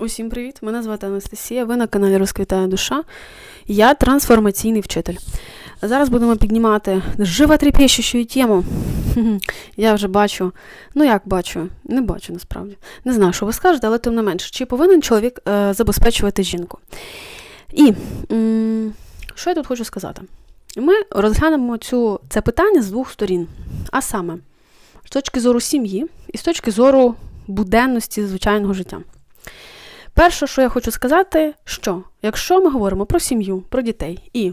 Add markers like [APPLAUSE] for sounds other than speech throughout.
Усім привіт! Мене звати Анастасія. Ви на каналі Розквітає душа. Я трансформаційний вчитель. Зараз будемо піднімати животрепещущу тему. [LAUGHS] Я вже бачу, ну як бачу, не бачу насправді. Не знаю, що ви скажете, але тим не менше, чи повинен чоловік е, забезпечувати жінку? І м, що я тут хочу сказати? Ми розглянемо цю, це питання з двох сторін. А саме, з точки зору сім'ї і з точки зору буденності звичайного життя. Перше, що я хочу сказати, що якщо ми говоримо про сім'ю, про дітей, і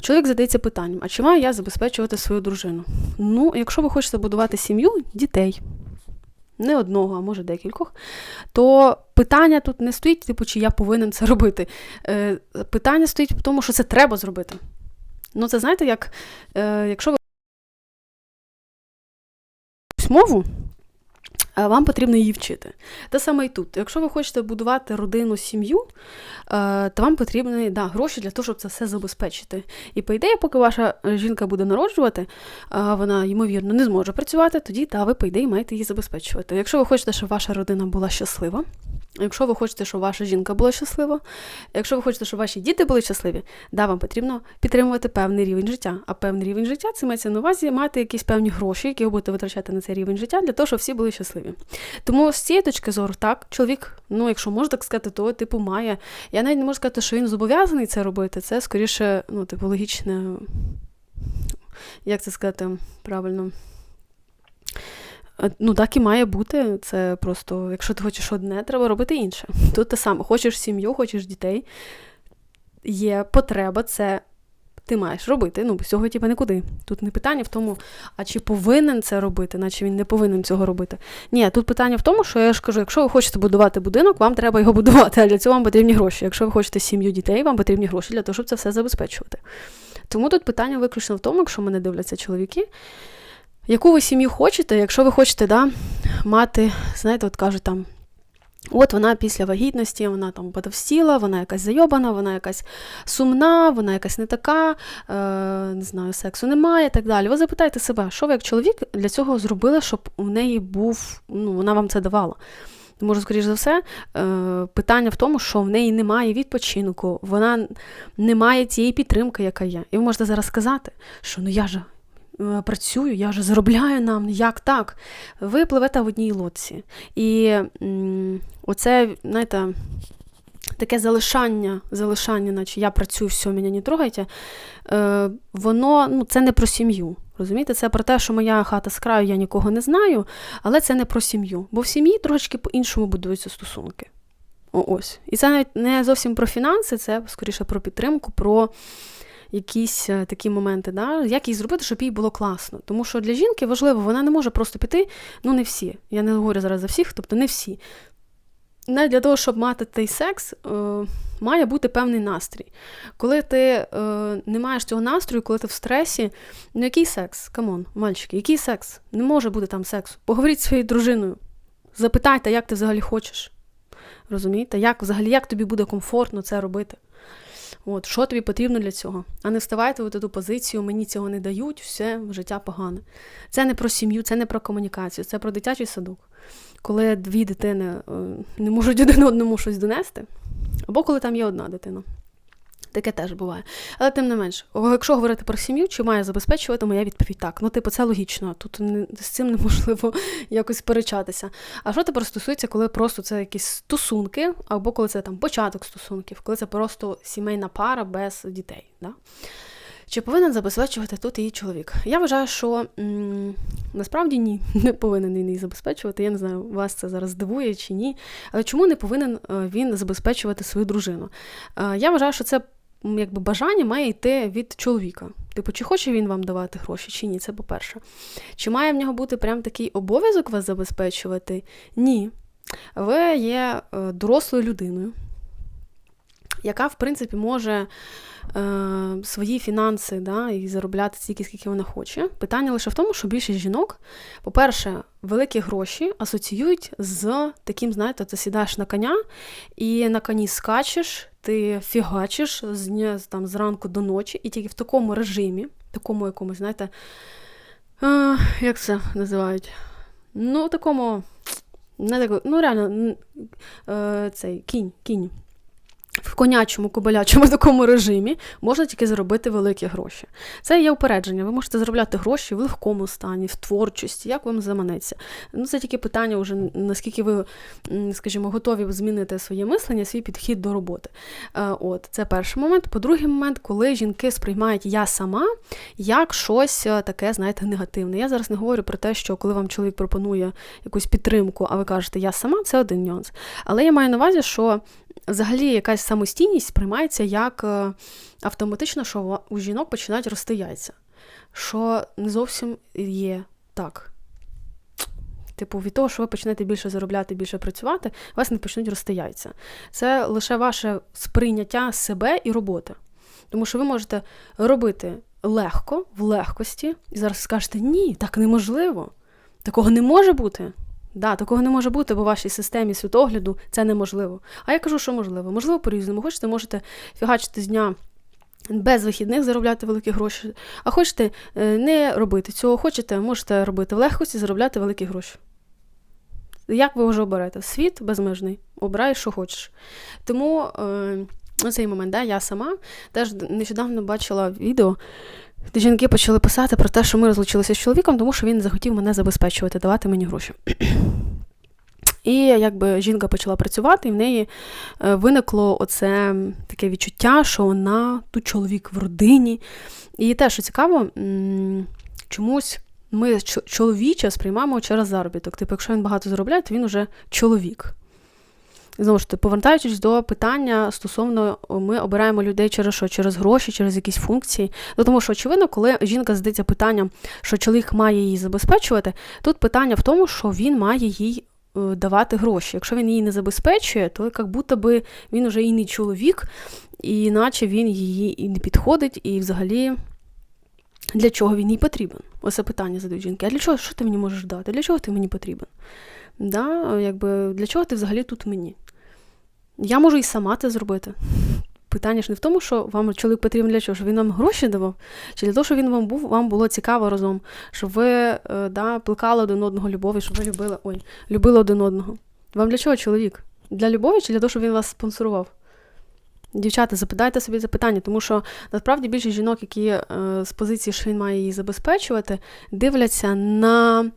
чоловік задається питанням, а чи маю я забезпечувати свою дружину? Ну, якщо ви хочете будувати сім'ю дітей, не одного, а може декількох, то питання тут не стоїть, типу, чи я повинен це робити. Е, Питання стоїть в тому, що це треба зробити. Ну, це знаєте, як е, якщо ви мову, вам потрібно її вчити. Те саме і тут. Якщо ви хочете будувати родину, сім'ю, е, то вам потрібні да, гроші для того, щоб це все забезпечити. І по ідеї, поки ваша жінка буде народжувати, вона, ймовірно, не зможе працювати, тоді та, ви, по ідеї, маєте її забезпечувати. Якщо ви хочете, щоб ваша родина була щаслива, якщо ви хочете, щоб ваша жінка була щаслива, якщо ви хочете, щоб ваші діти були щасливі, да, вам потрібно підтримувати певний рівень життя. А певний рівень життя це мається на увазі мати якісь певні гроші, які ви будете витрачати на цей рівень життя, для того, щоб всі були щасливі. Тому з цієї точки зору, так, чоловік, ну, якщо можна так сказати, то типу має. Я навіть не можу сказати, що він зобов'язаний це робити. Це скоріше, ну, типу, логічне, як це сказати правильно. Ну, так і має бути. Це просто, якщо ти хочеш одне, треба робити інше. Тут те саме, хочеш сім'ю, хочеш дітей. Є потреба це ти маєш робити. Ну, цього типу, нікуди. Тут не питання в тому, а чи повинен це робити, наче він не повинен цього робити. Ні, тут питання в тому, що я ж кажу, якщо ви хочете будувати будинок, вам треба його будувати, а для цього вам потрібні гроші. Якщо ви хочете сім'ю дітей, вам потрібні гроші для того, щоб це все забезпечувати. Тому тут питання виключно в тому, якщо мене дивляться чоловіки. Яку ви сім'ю хочете, якщо ви хочете да, мати, знаєте, от кажуть там, От вона після вагітності, вона там потовстіла, вона якась зайобана, вона якась сумна, вона якась не така, е, не знаю, сексу немає і так далі. Ви запитайте себе, що ви як чоловік для цього зробили, щоб у неї був, ну, вона вам це давала. Може, скоріш за все, е, питання в тому, що в неї немає відпочинку, вона не має цієї підтримки, яка є. І ви можете зараз сказати, що ну я ж працюю, я вже заробляю нам, як так? Ви пливете в одній лодці. І оце, знаєте, таке залишання, залишання, наче я працюю, все, мене не трогайте, е, воно ну, це не про сім'ю. Розумієте, це про те, що моя хата з краю, я нікого не знаю, але це не про сім'ю. Бо в сім'ї трошки по-іншому будуються стосунки. О, ось. І це навіть не зовсім про фінанси, це скоріше про підтримку, про якісь е, такі моменти, да? як їй зробити, щоб їй було класно. Тому що для жінки важливо, вона не може просто піти, ну не всі. Я не говорю зараз за всіх, тобто не всі. Навіть для того, щоб мати той секс, е, має бути певний настрій. Коли ти е, не маєш цього настрою, коли ти в стресі, ну який секс? Камон, мальчики, який секс? Не може бути там сексу. Поговоріть зі своєю дружиною. Запитайте, як ти взагалі хочеш. Розумієте? Як взагалі як тобі буде комфортно це робити? От, Що тобі потрібно для цього? А не вставайте в ту позицію, мені цього не дають, все, життя погане. Це не про сім'ю, це не про комунікацію, це про дитячий садок. Коли дві дитини е, не можуть [LAUGHS] один одному щось донести, або коли там є одна дитина. Таке теж буває. Але тим не менш, якщо говорити про сім'ю, чи має забезпечувати, моя відповідь так. Ну, типу, це логічно. Тут не, з цим неможливо [LAUGHS] якось сперечатися. А що тепер стосується, коли просто це якісь стосунки, або коли це там початок стосунків, коли це просто сімейна пара без дітей. Да? Чи повинен забезпечувати тут її чоловік? Я вважаю, що м- насправді ні, [LAUGHS] не повинен він її забезпечувати. Я не знаю, вас це зараз здивує чи ні. Але чому не повинен е, він забезпечувати свою дружину? Е, я вважаю, що це якби бажання має йти від чоловіка. Типу, чи хоче він вам давати гроші, чи ні, це по-перше. Чи має в нього бути прям такий обов'язок вас забезпечувати? Ні. Ви є е, дорослою людиною, яка, в принципі, може е, свої фінанси да, і заробляти стільки, скільки вона хоче. Питання лише в тому, що більшість жінок, по-перше, великі гроші асоціюють з таким, знаєте, ти сідаєш на коня і на коні скачеш, ти фігачиш з там, зранку до ночі, і тільки в такому режимі, такому якомусь, знаєте, а, як це називають? Ну, такому Не так, ну реально, е, цей кінь, кінь в конячому кобилячому [LAUGHS] такому режимі можна тільки заробити великі гроші. Це є упередження. Ви можете заробляти гроші в легкому стані, в творчості, як вам заманеться. Ну, Це тільки питання, вже, наскільки ви, скажімо, готові змінити своє мислення, свій підхід до роботи. Е, от, Це перший момент. По-другий момент, коли жінки сприймають я сама як щось е, таке, знаєте, негативне. Я зараз не говорю про те, що коли вам чоловік пропонує якусь підтримку, а ви кажете я сама, це один нюанс. Але я маю на увазі, що взагалі якась самостійність сприймається як е, автоматично, що у жінок починають рости яйця. Що не зовсім є так. Типу, від того, що ви почнете більше заробляти, більше працювати, у вас не почнуть рости яйця. Це лише ваше сприйняття себе і роботи. Тому що ви можете робити легко, в легкості, і зараз скажете, ні, так неможливо. Такого не може бути. Да, такого не може бути, бо в вашій системі світогляду це неможливо. А я кажу, що можливо. Можливо, по-різному. Хочете, можете фігачити з дня. Без вихідних заробляти великі гроші. А хочете е, не робити цього, хочете, можете робити в легкості, заробляти великі гроші. Як ви вже оберете? Світ безмежний, обирай, що хочеш. Тому е, цей момент да, я сама теж нещодавно бачила відео, де жінки почали писати про те, що ми розлучилися з чоловіком, тому що він захотів мене забезпечувати, давати мені гроші. І якби жінка почала працювати, і в неї е, виникло оце таке відчуття, що вона тут чоловік в родині. І те, що цікаво, чомусь ми чоловіча сприймаємо через заробіток. Типу, якщо він багато заробляє, то він уже чоловік. Знову ж таки, повертаючись до питання стосовно ми обираємо людей через що? Через гроші, через якісь функції. Ну, Тому що, очевидно, коли жінка задається питанням, що чоловік має її забезпечувати, тут питання в тому, що він має їй е, давати гроші. Якщо він її не забезпечує, то як будто би він уже і не чоловік, і наче він її і не підходить, і взагалі. Для чого він їй потрібен? Ось питання задають жінки. А для чого що ти мені можеш дати? Для чого ти мені потрібен? Да? Якби, Для чого ти взагалі тут мені? Я можу і сама це зробити. Питання ж не в тому, що вам чоловік потрібен для чого, щоб він вам гроші давав, чи для того, щоб він вам був, вам було цікаво разом, щоб ви е, да, плекали один одного любові, щоб ви любили ой, любили один одного. Вам для чого чоловік? Для любові чи для того, щоб він вас спонсорував? Дівчата, запитайте собі запитання, тому що насправді більшість жінок, які е, з позиції, що він має її забезпечувати, дивляться на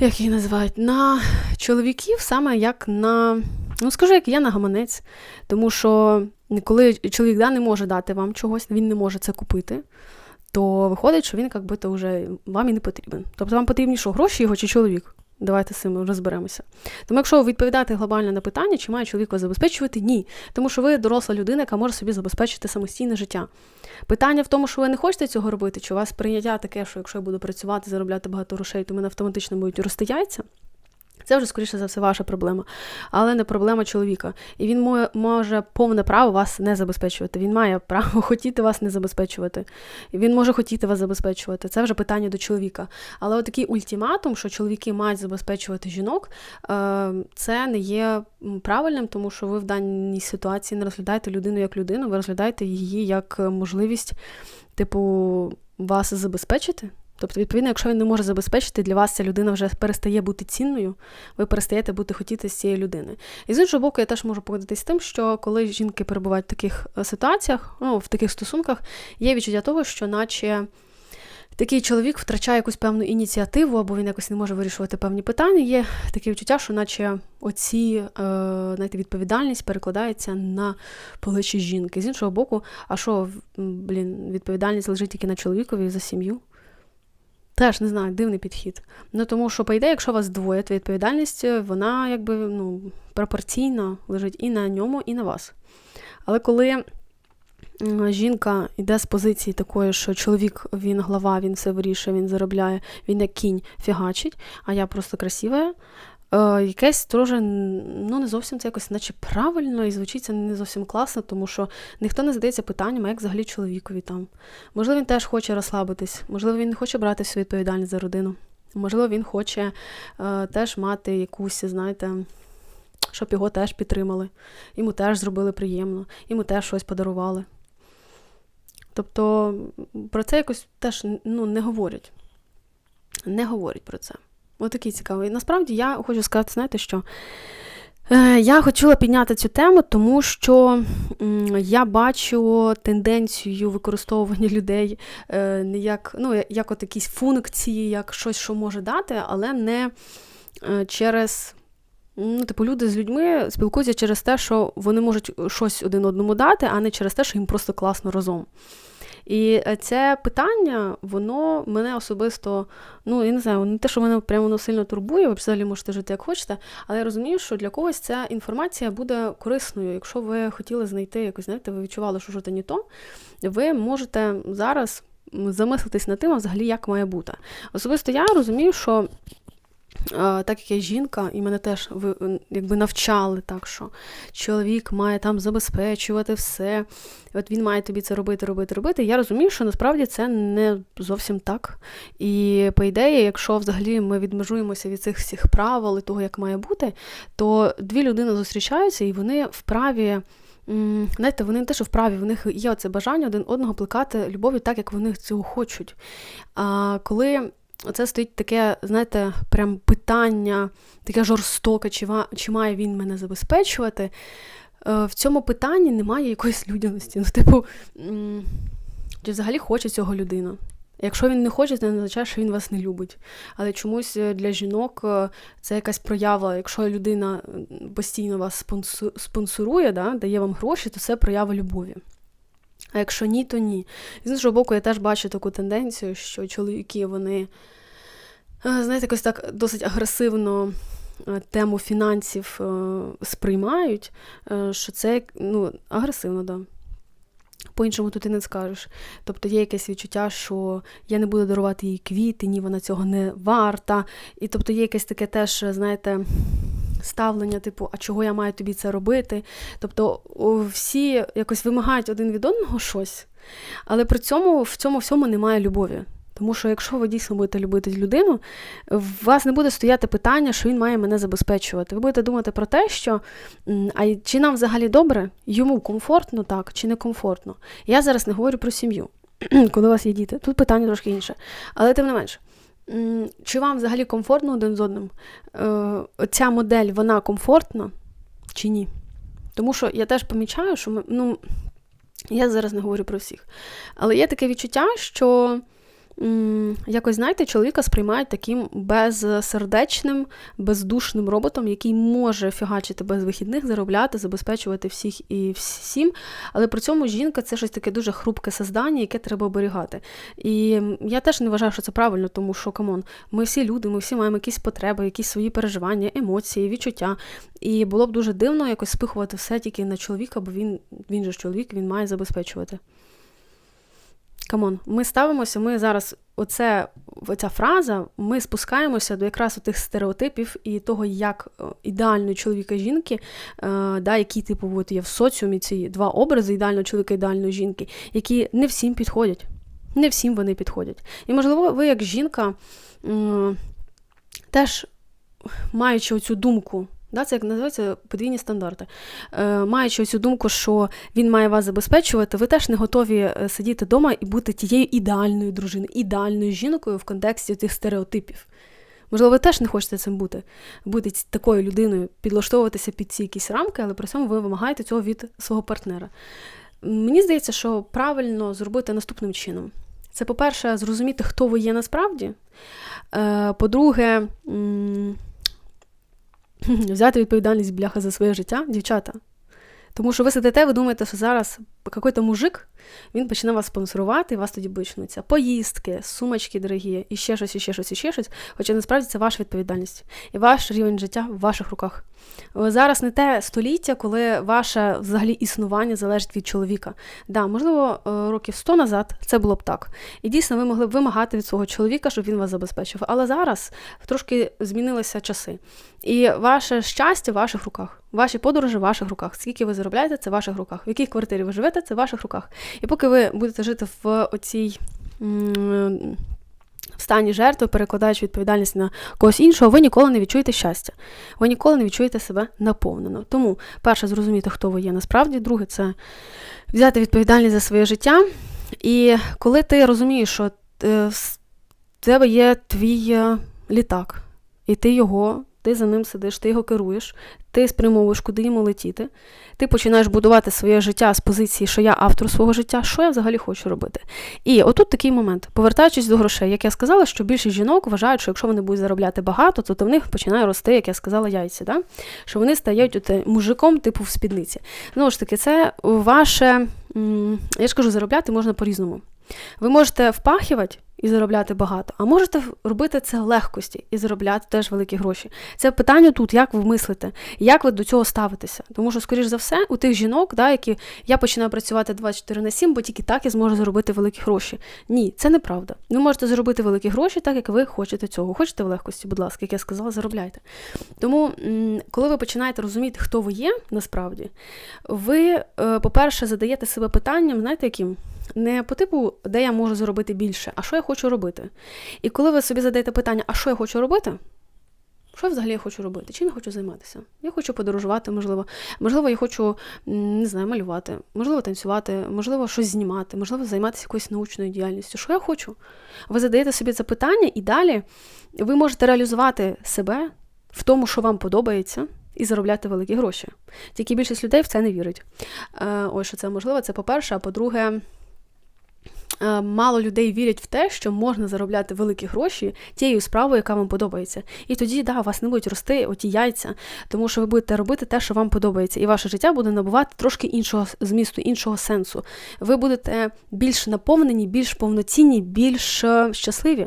як їх називають, на чоловіків саме як на, ну скажу, як я на гаманець. Тому що коли чоловік да, не може дати вам чогось, він не може це купити, то виходить, що він як би то вже вам і не потрібен. Тобто вам потрібні що, гроші його чи чоловік? Давайте з цим розберемося. Тому, якщо відповідати глобально на питання, чи має чоловік вас забезпечувати, ні. Тому що ви доросла людина, яка може собі забезпечити самостійне життя. Питання в тому, що ви не хочете цього робити, чи у вас прийняття таке, що якщо я буду працювати, заробляти багато грошей, то мене автоматично будуть рости. Це вже, скоріше за все, ваша проблема, але не проблема чоловіка. І він може повне право вас не забезпечувати. Він має право [LAUGHS] хотіти вас не забезпечувати. І Він може хотіти вас забезпечувати. Це вже питання до чоловіка. Але отакий ултиматум, що чоловіки мають забезпечувати жінок, е, це не є правильним, тому що ви в даній ситуації не розглядаєте людину як людину, ви розглядаєте її як можливість, типу, вас забезпечити. Тобто, відповідно, якщо він не може забезпечити, для вас ця людина вже перестає бути цінною, ви перестаєте бути хотіти з цієї людини. І з іншого боку, я теж можу погодитися з тим, що коли жінки перебувають в таких е, ситуаціях, ну, в таких стосунках, є відчуття того, що наче. Такий чоловік втрачає якусь певну ініціативу, або він якось не може вирішувати певні питання. Є таке відчуття, що наче оці е, знаєте, відповідальність перекладається на плечі жінки. З іншого боку, а що блін, відповідальність лежить тільки на чоловікові за сім'ю? Теж не знаю, дивний підхід. Ну тому що, по ідеї, якщо вас двоє, то відповідальність, е, вона якби ну, пропорційно лежить і на ньому, і на вас. Але коли жінка йде з позиції такої, що чоловік він глава, він все вирішує, він заробляє, він як кінь фігачить, а я просто красива, якесь теж ну, не зовсім це якось наче правильно і звучить це не зовсім класно, тому що ніхто не задається питанням, а як взагалі чоловікові там. Можливо, він теж хоче розслабитись, можливо, він не хоче брати всю відповідальність за родину. Можливо, він хоче е, теж мати якусь, знаєте, щоб його теж підтримали, йому теж зробили приємно, йому теж щось подарували. Тобто про це якось теж ну, не говорять. Не говорять про це. Отакий цікавий. Насправді я хочу сказати, знаєте, що е, я хотіла підняти цю тему, тому що я бачу тенденцію використовування людей е, не як ну, як от якісь функції, як щось, що може дати, але не е, через. Ну, типу, люди з людьми спілкуються через те, що вони можуть щось один одному дати, а не через те, що їм просто класно разом. І е, це питання, воно мене особисто, ну я не знаю, не те, що мене прямо воно сильно турбує, ви взагалі можете жити як хочете, але я розумію, що для когось ця інформація буде корисною. Якщо ви хотіли знайти якось, знаєте, ви відчували, що щось не то, ви можете зараз замислитись над тим, а взагалі як має бути. Особисто я розумію, що так як я жінка, і мене теж якби навчали так, що чоловік має там забезпечувати все, от він має тобі це робити, робити, робити. Я розумію, що насправді це не зовсім так. І по ідеї, якщо взагалі ми відмежуємося від цих всіх правил і того, як має бути, то дві людини зустрічаються і вони вправі. Знаєте, вони не те, що вправі, в них є оце бажання один одного плекати любові так, як вони цього хочуть. А коли Оце стоїть таке, знаєте, прям питання, таке жорстоке, чи чи має він мене забезпечувати. Е, в цьому питанні немає якоїсь людяності. Ну, типу, чи взагалі хоче цього людина. Якщо він не хоче, це не означає, що він вас не любить. Але чомусь е, для жінок е, це якась проява. Якщо людина постійно вас спонсорує, да, дає вам гроші, то це проява любові. А якщо ні, то ні. з іншого боку, я теж бачу таку тенденцію, що чоловіки, вони, е, знаєте, якось так досить агресивно е, тему фінансів е, сприймають, що це ну, агресивно, да. По-іншому тут і не скажеш. Тобто є якесь відчуття, що я не буду дарувати їй квіти, ні, вона цього не варта. І тобто є якесь таке теж, знаєте, ставлення, типу, а чого я маю тобі це робити? Тобто всі якось вимагають один від одного щось, але при цьому в цьому всьому немає любові. Тому що якщо ви дійсно будете любити людину, у вас не буде стояти питання, що він має мене забезпечувати. Ви будете думати про те, що а чи нам взагалі добре, йому комфортно так, чи не комфортно. Я зараз не говорю про сім'ю, [CLEARS THROAT] коли у вас є діти. Тут питання трошки інше. Але тим не менше. Чи вам взагалі комфортно один з одним? Е, ця модель, вона комфортна чи ні? Тому що я теж помічаю, що ми, ну, я зараз не говорю про всіх. Але є таке відчуття, що якось, знаєте, чоловіка сприймають таким безсердечним, бездушним роботом, який може фігачити без вихідних, заробляти, забезпечувати всіх і всім. Але при цьому жінка це щось таке дуже хрупке создання, яке треба оберігати. І я теж не вважаю, що це правильно, тому що камон, ми всі люди, ми всі маємо якісь потреби, якісь свої переживання, емоції, відчуття. І було б дуже дивно якось спихувати все тільки на чоловіка, бо він він же чоловік, він має забезпечувати. Камон, ми ставимося, ми зараз, оце, оця фраза, ми спускаємося до якраз тих стереотипів і того, як е, ідеальної чоловіка жінки, е, да, які типу от є в соціумі ці два образи ідеального чоловіка ідеальної жінки, які не всім підходять. Не всім вони підходять. І, можливо, ви, як жінка, е, теж маючи оцю думку Да, Це як називається подвійні стандарти. Е, Маючи цю думку, що він має вас забезпечувати, ви теж не готові е, сидіти вдома і бути тією ідеальною дружиною, ідеальною жінкою в контексті тих стереотипів. Можливо, ви теж не хочете цим бути, бути такою людиною, підлаштовуватися під ці якісь рамки, але при цьому ви вимагаєте цього від свого партнера. Мені здається, що правильно зробити наступним чином. Це, по-перше, зрозуміти, хто ви є насправді. Е, по-друге, [CLEARS THROAT] взяти відповідальність бляха за своє життя, дівчата. Тому що ви сидите, ви думаєте, що зараз якийсь мужик він почне вас спонсорувати, і вас тоді почнуться поїздки, сумочки дорогі, і ще щось, і ще щось, і ще щось. Хоча насправді це ваша відповідальність і ваш рівень життя в ваших руках. Зараз не те століття, коли ваше взагалі існування залежить від чоловіка. Да, можливо, років 100 назад це було б так. І дійсно ви могли б вимагати від свого чоловіка, щоб він вас забезпечив. Але зараз трошки змінилися часи. І ваше щастя в ваших руках. Ваші подорожі в ваших руках. Скільки ви заробляєте, це в ваших руках. В якій квартирі ви живете, це в ваших руках. І поки ви будете жити в оцій. В стані жертви, перекладаючи відповідальність на когось іншого, ви ніколи не відчуєте щастя. Ви ніколи не відчуєте себе наповнено. Тому, перше, зрозуміти, хто ви є насправді, друге, це взяти відповідальність за своє життя. І коли ти розумієш, що е, в тебе є твій е, літак, і ти його, ти за ним сидиш, ти його керуєш, ти спрямовуєш, куди йому летіти. Ти починаєш будувати своє життя з позиції, що я автор свого життя, що я взагалі хочу робити. І отут такий момент, повертаючись до грошей, як я сказала, що більшість жінок вважають, що якщо вони будуть заробляти багато, то в них починає рости, як я сказала, яйця. Да? Що вони стають от, мужиком, типу в спідниці. Знову ж таки, це ваше, я ж кажу, заробляти можна по-різному. Ви можете впахивати і заробляти багато, а можете робити це легкості і заробляти теж великі гроші. Це питання тут, як ви мислите, як ви до цього ставитеся. Тому що, скоріш за все, у тих жінок, да, які я починаю працювати 24 на 7, бо тільки так я зможу заробити великі гроші. Ні, це неправда. Ви можете заробити великі гроші, так як ви хочете цього. Хочете в легкості, будь ласка, як я сказала, заробляйте. Тому, коли ви починаєте розуміти, хто ви є насправді, ви, е, по-перше, задаєте себе питанням, знаєте, яким? Не по типу, де я можу заробити більше, а що я хочу робити. І коли ви собі задаєте питання, а що я хочу робити? Що взагалі я хочу робити? Чим я хочу займатися? Я хочу подорожувати, можливо. Можливо, я хочу не знаю, малювати, можливо, танцювати, можливо, щось знімати, можливо, займатися якоюсь научною діяльністю. Що я хочу? Ви задаєте собі це питання, і далі ви можете реалізувати себе в тому, що вам подобається, і заробляти великі гроші. Тільки більшість людей в це не вірить. Е, ось що це можливо, це по-перше, а по-друге. Е, мало людей вірять в те, що можна заробляти великі гроші тією справою, яка вам подобається. І тоді, да, у вас не будуть рости оті яйця, тому що ви будете робити те, що вам подобається, і ваше життя буде набувати трошки іншого змісту, іншого сенсу. Ви будете більш наповнені, більш повноцінні, більш е, щасливі.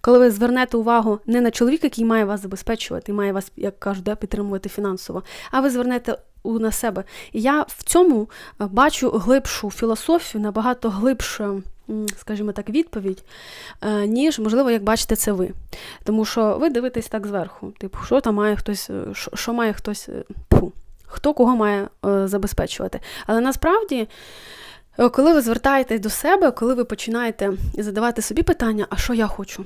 Коли ви звернете увагу не на чоловіка, який має вас забезпечувати, має вас, як кажуть, підтримувати фінансово, а ви звернете на себе. І я в цьому е, бачу глибшу філософію, набагато глибше скажімо так, відповідь, е, ніж, можливо, як бачите, це ви. Тому що ви дивитесь так зверху. Типу, що там має хтось, е, що має хтось, фу, е, хто кого має забезпечувати. Але насправді. Коли ви звертаєтесь до себе, коли ви починаєте задавати собі питання, а що я хочу?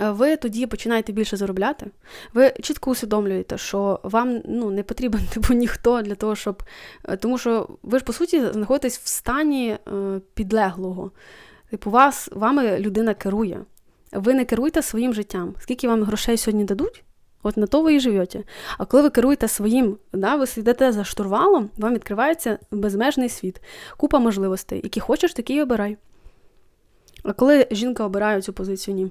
Е, ви тоді починаєте більше заробляти. Ви чітко усвідомлюєте, що вам ну, не потрібен [LAUGHS] типу, ніхто для того, щоб. Е, тому що ви ж, по суті, знаходитесь в стані е, підлеглого. Типу, вас, вами людина керує. Ви не керуєте своїм життям. Скільки вам грошей сьогодні дадуть? От на то ви і живете. А коли ви керуєте своїм, да, ви сидите за штурвалом, вам відкривається безмежний світ, купа можливостей. Які хочеш, такі обирай. А коли жінка обирає цю позицію, ні.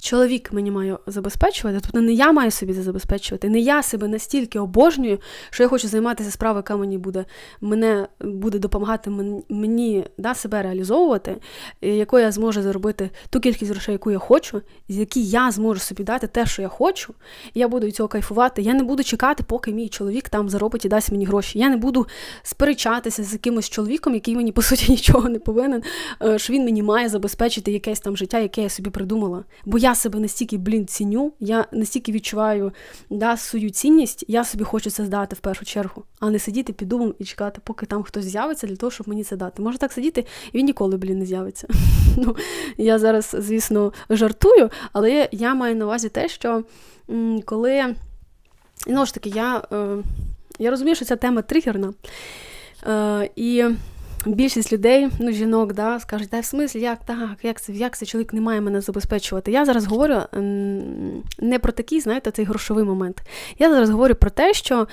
Чоловік мені має забезпечувати, тобто не я маю собі це забезпечувати, не я себе настільки обожнюю, що я хочу займатися справою, яка мені буде мене буде допомагати мені да, себе реалізовувати, якою я зможу заробити ту кількість грошей, яку я хочу, з які я зможу собі дати те, що я хочу, і я буду від цього кайфувати. Я не буду чекати, поки мій чоловік там заробить і дасть мені гроші. Я не буду сперечатися з якимось чоловіком, який мені, по суті, [LAUGHS] нічого не повинен, е, що він мені має забезпечити якесь там життя, яке я собі придумала. Бо я себе настільки, блін, ціню, я настільки відчуваю да, свою цінність, я собі хочу це здати в першу чергу, а не сидіти під дубом і чекати, поки там хтось з'явиться для того, щоб мені це дати. Може так сидіти, і він ніколи, блін, не з'явиться. [LAUGHS] Ну, Я зараз, звісно, жартую, але я маю на увазі те, що коли. Ну ж таки, я е, я розумію, що ця тема тригерна. Е, і більшість людей, ну, жінок, да, скажуть, да в смислі, як так, як це як це чоловік не має мене забезпечувати. Я зараз говорю не про такий, знаєте, цей грошовий момент. Я зараз говорю про те, що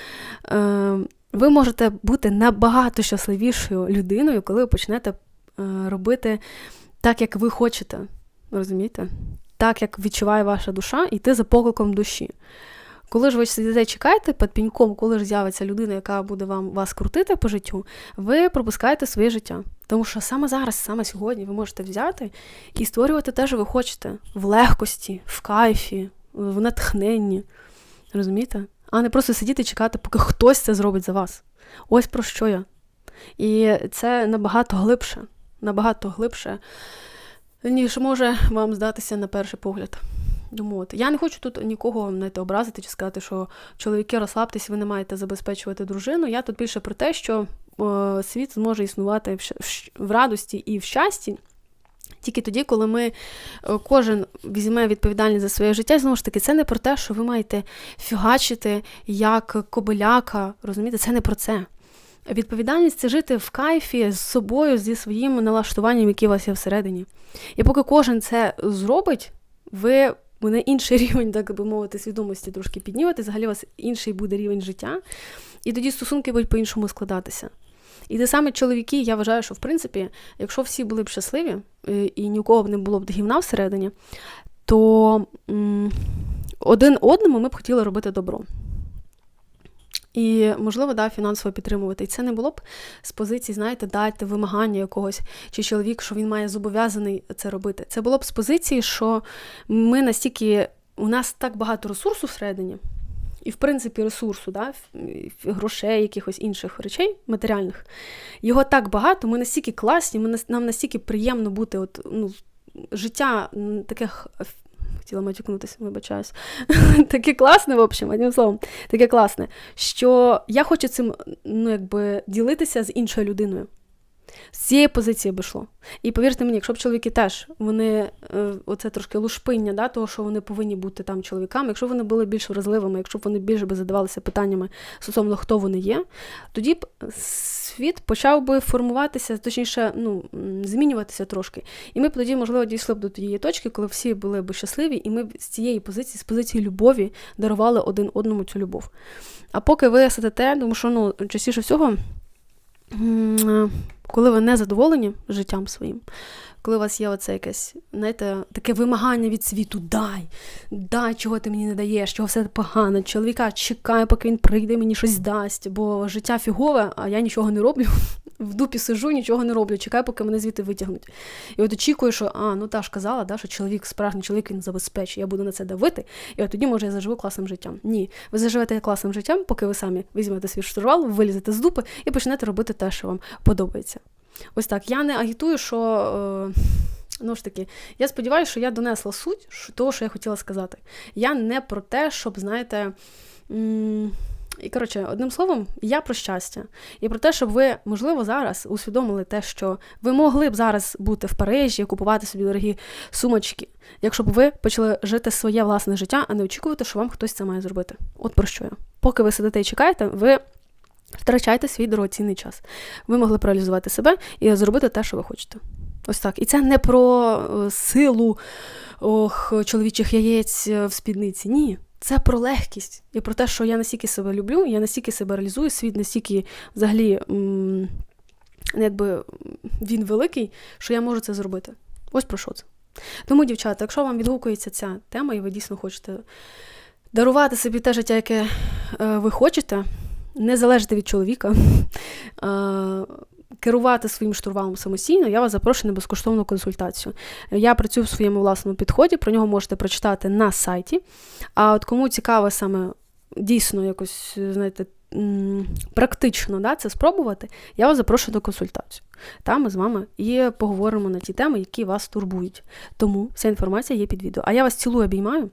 е, ви можете бути набагато щасливішою людиною, коли ви почнете е, робити так, як ви хочете. Розумієте? Так, як відчуває ваша душа, і йти за покликом душі. Коли ж ви сидите, чекаєте під піньком, коли ж з'явиться людина, яка буде вам вас крутити по життю, ви пропускаєте своє життя. Тому що саме зараз, саме сьогодні, ви можете взяти і створювати те, що ви хочете в легкості, в кайфі, в натхненні. Розумієте? А не просто сидіти і чекати, поки хтось це зробить за вас. Ось про що я. І це набагато глибше, набагато глибше, ніж може вам здатися на перший погляд. Тому я не хочу тут нікого знаєте, образити чи сказати, що чоловіки розслабтесь, ви не маєте забезпечувати дружину. Я тут більше про те, що о, світ зможе існувати в, в радості і в щасті. Тільки тоді, коли ми кожен візьме відповідальність за своє життя, знову ж таки, це не про те, що ви маєте фігачити як кобиляка. Розумієте, це не про це. Відповідальність це жити в кайфі з собою, зі своїм налаштуванням, яке у вас є всередині. І поки кожен це зробить, ви мене інший [LAUGHS] рівень, так би мовити, свідомості трошки піднімати, взагалі у вас інший буде рівень життя, і тоді стосунки будуть по-іншому складатися. І те саме чоловіки, я вважаю, що в принципі, якщо всі були б щасливі е, і ні у кого б не було б гівна всередині, то м- один одному ми б хотіли робити добро. І, можливо, да, фінансово підтримувати. І це не було б з позиції, знаєте, дати вимагання якогось, чи чоловік, що він має зобов'язаний це робити. Це було б з позиції, що ми настільки, у нас так багато ресурсу всередині, і, в принципі, ресурсу, да, грошей, якихось інших речей матеріальних, його так багато, ми настільки класні, ми, нам настільки приємно бути, от, ну, життя таких хотіла матюкнутися, вибачаюсь. [LAUGHS] Таке класне, в общем, одним словом, таке класне, що я хочу цим ну, якби, ділитися з іншою людиною. З цієї позиції би йшло. І повірте мені, якщо б чоловіки теж вони е, оце трошки лушпиння, да, того, що вони повинні бути там чоловіками, якщо вони були більш вразливими, якщо б вони більше би задавалися питаннями стосовно хто вони є, тоді б світ почав би формуватися, точніше, ну, змінюватися трошки. І ми б тоді, можливо, дійшли б до тієї точки, коли всі були б щасливі, і ми б з цієї позиції, з позиції любові, дарували один одному цю любов. А поки ви сидите, тому що ну, частіше всього коли ви не задоволені життям своїм, коли у вас є оце якесь, знаєте, таке вимагання від світу, дай, дай, чого ти мені не даєш, чого все погано. Чоловіка чекає, поки він прийде, мені щось дасть, бо життя фігове, а я нічого не роблю. В дупі сижу, нічого не роблю, чекаю, поки мене звідти витягнуть. І от очікую, що а, ну та ж казала, да, що чоловік, справжній чоловік він забезпечить, я буду на це давити, і от тоді, може, я заживу класним життям. Ні, ви заживете класним життям, поки ви самі візьмете свій штурвал, вилізете з дупи і почнете робити те, що вам подобається. Ось так. Я не агітую, що. Е... Ну ж таки, я сподіваюся, що я донесла суть того, що я хотіла сказати. Я не про те, щоб, знаєте. М- і, коротше, одним словом, я про щастя. І про те, щоб ви, можливо, зараз усвідомили те, що ви могли б зараз бути в Парижі, купувати собі дорогі сумочки, якщо б ви почали жити своє власне життя, а не очікувати, що вам хтось це має зробити. От про що я. Поки ви сидите і чекаєте, ви втрачайте свій дорогоцінний час. Ви могли реалізувати себе і зробити те, що ви хочете. Ось так. І це не про е, силу ох, чоловічих яєць е, в спідниці. Ні. Це про легкість і про те, що я настільки себе люблю, я настільки себе реалізую, світ настільки взагалі якби він великий, що я можу це зробити. Ось про що це. Тому, дівчата, якщо вам відгукується ця тема, і ви дійсно хочете дарувати собі те життя, яке е, ви хочете, не залежати від чоловіка, [LAUGHS] керувати своїм штурвалом самостійно, я вас запрошую на безкоштовну консультацію. Я працюю в своєму власному підході, про нього можете прочитати на сайті. А от кому цікаво саме дійсно якось, знаєте, практично да, це спробувати, я вас запрошую до консультації. Там ми з вами і поговоримо на ті теми, які вас турбують. Тому вся інформація є під відео. А я вас цілую, обіймаю.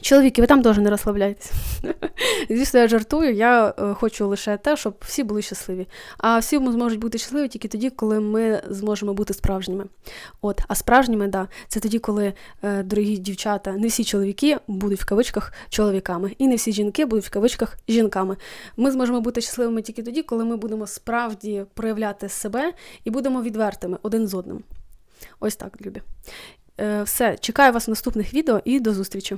Чоловіки, ви там теж не розслабляйтесь. [LAUGHS] Звісно, я жартую, я е, хочу лише те, щоб всі були щасливі. А всі зможуть бути щасливі тільки тоді, коли ми зможемо бути справжніми. От, А справжніми, да, це тоді, коли, е, дорогі дівчата, не всі чоловіки будуть в кавичках чоловіками, і не всі жінки будуть в кавичках жінками. Ми зможемо бути щасливими тільки тоді, коли ми будемо справді проявляти себе і будемо відвертими один з одним. Ось так, любі. Е, все, чекаю вас в наступних відео і до зустрічі!